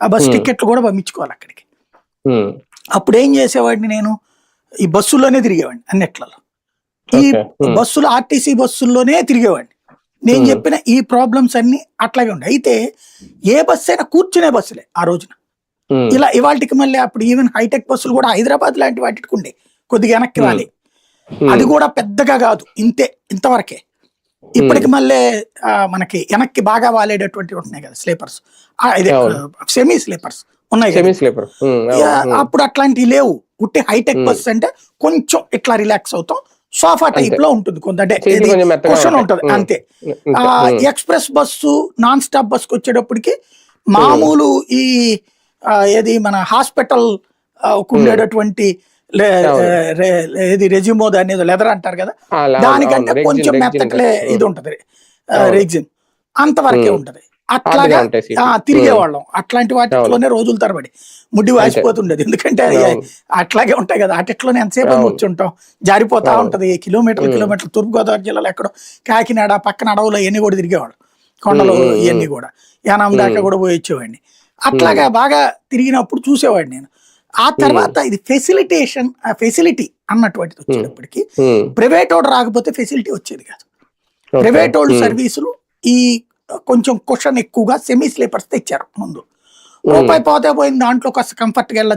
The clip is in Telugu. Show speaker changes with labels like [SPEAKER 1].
[SPEAKER 1] ఆ బస్
[SPEAKER 2] Hmm.
[SPEAKER 1] టికెట్లు కూడా పంపించుకోవాలి అక్కడికి. అప్పుడు ఏం చేసేవాడిని నేను? ఈ బస్సుల్లోనే తిరిగేవాడిని అన్నిట్లలో. ఈ. బస్సులు ఆర్టీసీ బస్సుల్లోనే తిరిగేవాడిని. నేను. చెప్పిన ఈ ప్రాబ్లమ్స్ అన్ని అట్లాగే ఉండే. అయితే ఏ బస్సు అయినా కూర్చునే బస్సులే ఆ రోజున. ఇలా ఇవాళకి మళ్ళీ అప్పుడు ఈవెన్ హైటెక్ బస్సులు కూడా హైదరాబాద్ లాంటి వాటికి ఉండే. కొద్దిగా వెనక్కి
[SPEAKER 2] ఉమ్,
[SPEAKER 1] అది కూడా పెద్దగా కాదు. ఇంతే ఇంతవరకే. ఇప్పటికి మళ్ళీ మనకి వెనక్కి బాగా వాలేటటువంటి ఉంటున్నాయి కదా స్లీపర్స్. ఇది. సెమీ స్లీపర్స్ ఉన్నాయి.
[SPEAKER 2] Semi sleeper.
[SPEAKER 1] అప్పుడు అట్లాంటివి లేవు. ఉట్టి హైటెక్. బస్ అంటే కొంచెం ఇట్లా రిలాక్స్ అవుతాం. Sofa type. లో ఉంటుంది కొంత అంటే క్వశ్చన్. ఉంటుంది అంతే. ఎక్స్ప్రెస్ బస్సు నాన్ స్టాప్ బస్కి వచ్చేటప్పటికి మామూలు ఈ ఏది మన హాస్పిటల్ ఉండేటటువంటి ఏది రెజ్యూమో దాని ఏదో లెదర్ అంటారు కదా? దానికంటే కొంచెం మెత్తకలే ఇది ఉంటది. రెగ్జిన్. అంతవరకే. ఉంటది. అట్లాగా తిరిగేవాళ్ళం. అట్లాంటి వాటిలోనే రోజులు తరబడి. ముడ్డి వాసిపోతుండేది. ఎందుకంటే. అట్లాగే ఉంటాయి కదా. అట్లనే ఎంతసేపు. కూర్చుంటాం. జారిపోతా. ఉంటది. కిలోమీటర్లు. కిలోమీటర్లు తూర్పుగోదావరి జిల్లాలో ఎక్కడో కాకినాడ పక్కన అడవులు ఇవన్నీ కూడా తిరిగేవాళ్ళు. కొండలు ఇవన్నీ కూడా. యానం దాకా. కూడా పోయి వచ్చేవాడిని. అట్లాగా బాగా తిరిగినప్పుడు చూసేవాడిని నేను. ఆ తర్వాత ఇది ఫెసిలిటేషన్ ఫెసిలిటీ అన్నటువంటిది వచ్చేటప్పటికి ప్రైవేట్ వాడు రాకపోతే ఫెసిలిటీ వచ్చేది కాదు. ప్రైవేట్ వాళ్ళు సర్వీసులు ఈ కొంచెం క్వశ్చన్ ఎక్కువగా సెమీ స్లీపర్స్ తెచ్చారు ముందు. రూపాయి పోతే పోయింది దాంట్లో కాస్త కంఫర్ట్గా వెళ్ళ